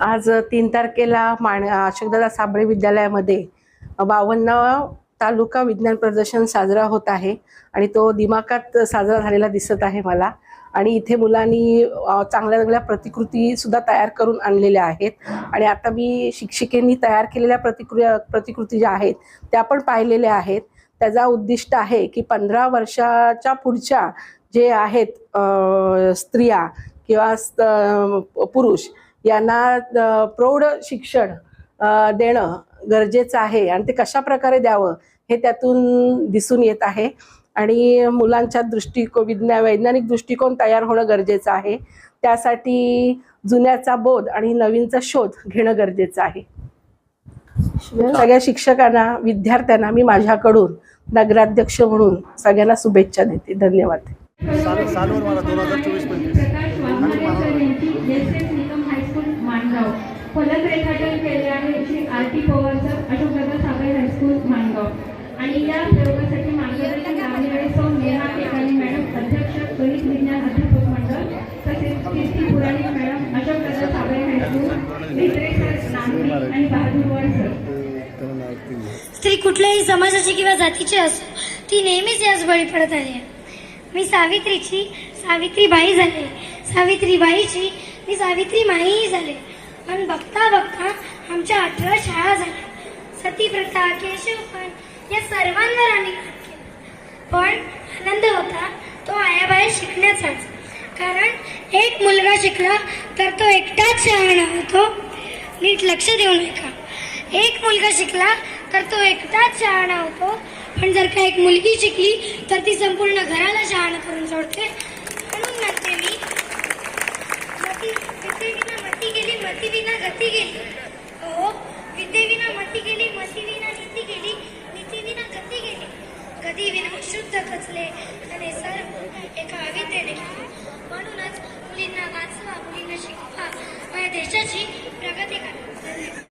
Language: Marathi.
आज तीन तारखेला माण अशोकदादा साबळे विद्यालयामध्ये बावन्न तालुका विज्ञान प्रदर्शन साजरा होत आहे आणि तो दिमाखात साजरा झालेला दिसत आहे मला. आणि इथे मुलांनी चांगल्या चांगल्या प्रतिकृती सुद्धा तयार करून आणलेल्या आहेत. आणि आता मी शिक्षिकेंनी तयार केलेल्या प्रतिकृ प्रतिकृती ज्या आहेत त्या पण पाहिलेल्या आहेत. त्याचा उद्दिष्ट आहे की पंधरा वर्षाच्या पुढच्या जे आहेत स्त्रिया किंवा स्त- पुरुष यांना प्रौढ शिक्षण देणं गरजेचं आहे आणि ते कशा प्रकारे द्यावं हे त्यातून दिसून येत आहे. आणि मुलांच्या दृष्टिको विज्ञा वैज्ञानिक दृष्टिकोन तयार होणं गरजेचं आहे. त्यासाठी जुन्याचा बोध आणि नवीनचा शोध घेणं गरजेचं आहे. सगळ्या शिक्षकांना विद्यार्थ्यांना मी माझ्याकडून नगराध्यक्ष म्हणून सगळ्यांना शुभेच्छा देते. धन्यवाद. फलक रेखाटन केले आहे Shri R T Pawar sir Ashokdada Sable high school Mangaon. आणि या प्रयोगासाठी मार्गदर्शन लावणारे सौ नेहा टेकाणी मॅडम अध्यक्ष गणित विज्ञान अध्यापक मंडळ तसेच Kirti Puranik madam Ashokdada Sable high school Bhitre sir Nandani आणि बहादूरवाड सर. स्त्री कुठल्याही समाजाची किंवा जातीची असो ती नेहमीच याच बळी पडत आली आहे. मी सावित्रीची सावित्रीबाई झाले. सावित्रीबाईची मी सावित्री माईही झाले. पण बघता बघता आमच्या अठरा शाळा झाल्या. सतीप्रथा केशवपण या सर्वांवर आम्ही काम केलं. पण आनंद होता तो आयाबाहेर शिकण्याचाच कारण एक मुलगा शिकला तर तो एकटाच शहाणा होतो. नीट लक्ष देऊ नका एक मुलगा शिकला तर तो एकटाच शहाणा होतो. पण जर का एक मुलगी शिकली तर ती संपूर्ण घराला शहाणा करून सोडते. वाचले. आणि सर्व एका कवितेने म्हणूनच मुलींना वाचवा मुलींना शिकवा. माझ्या देशाची प्रगती करा.